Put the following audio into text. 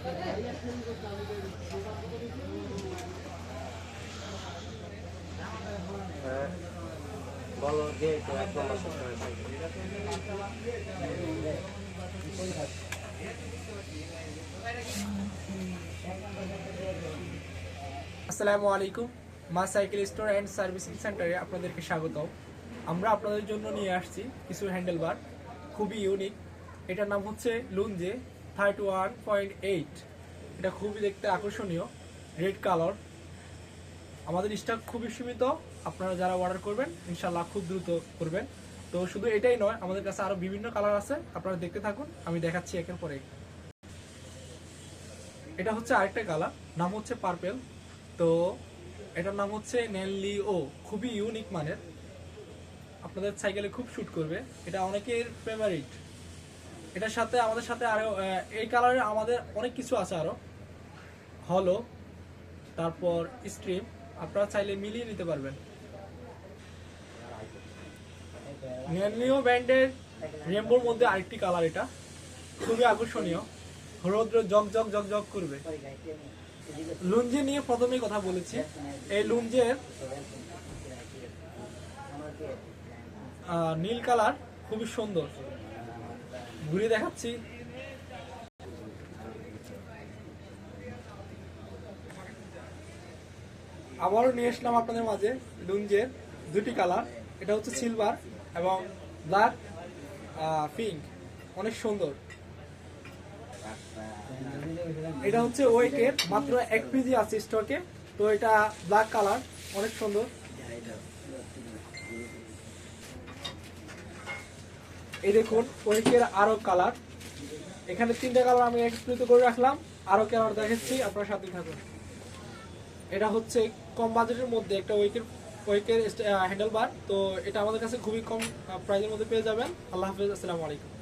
আসসালামু আলাইকুম। মা সাইকেল স্টোর অ্যান্ড সার্ভিসিং সেন্টারে আপনাদেরকে স্বাগতম। আমরা আপনাদের জন্য নিয়ে আসছি কিছু হ্যান্ডেল বার। খুবই ইউনিক এটার নাম হচ্ছে লুনজে থার্টি ওয়ান পয়েন্ট এইট এটা খুবই দেখতে আকর্ষণীয় রেড কালার আমাদের স্টক খুবই সীমিত, আপনারা যারা অর্ডার করবেন ইনশাল্লাহ খুব দ্রুত করবেন। তো শুধু এটাই নয়, আমাদের কাছে আরও বিভিন্ন কালার আছে, আপনারা দেখতে থাকুন, আমি দেখাচ্ছি একের পরে এটা হচ্ছে আরেকটা কালার নাম হচ্ছে পার্পেল তো এটার নাম হচ্ছে নেনলি ও খুবই ইউনিক মানের। আপনাদের সাইকেলে খুব শুট করবে। এটা অনেকের ফেভারিট এটার সাথে আমাদের সাথে আরও আহ, এই কালারের আমাদের অনেক কিছু আছে আরও। হলো তারপর স্ট্রিম আপনারা চাইলে মিলিয়ে নিতে পারবেন। নেনলিও ব্র্যান্ডের রেমবোর মধ্যে আরেকটি কালার এটা। খুবই আকর্ষণীয়। রৌদ্র জগ জগ জগ জগ করবে। লুঞ্জে নিয়ে প্রথমেই কথা বলেছি। এই লুঞ্জের নীল কালার খুবই সুন্দর। ঘুরে দেখাচ্ছি। আবারও নিয়ে আসলাম আপনাদের মাঝে লুঞ্জের দুটি কালার। এটা হচ্ছে সিলভার এবং ব্ল্যাক পিঙ্ক। অনেক সুন্দর। এটা হচ্ছে ওয়েকের মাত্র এক পিজি আছে স্টকে। তো এটা ব্ল্যাক কালার, অনেক সুন্দর। এই দেখুন ওয়েকের আরও কালার এখানে তিনটা কালার আমি এক্সপ্লিত করে রাখলাম। আরও কালার দেখাচ্ছি আপনার সাথে থাকুন। এটা হচ্ছে কম বাজেটের মধ্যে একটা ওয়েকের ওয়েকের হ্যান্ডেল বার তো এটা আমাদের কাছে খুবই কম প্রাইজের মধ্যে পেয়ে যাবেন। আল্লাহ হাফিজ, আসসালামু আলাইকুম।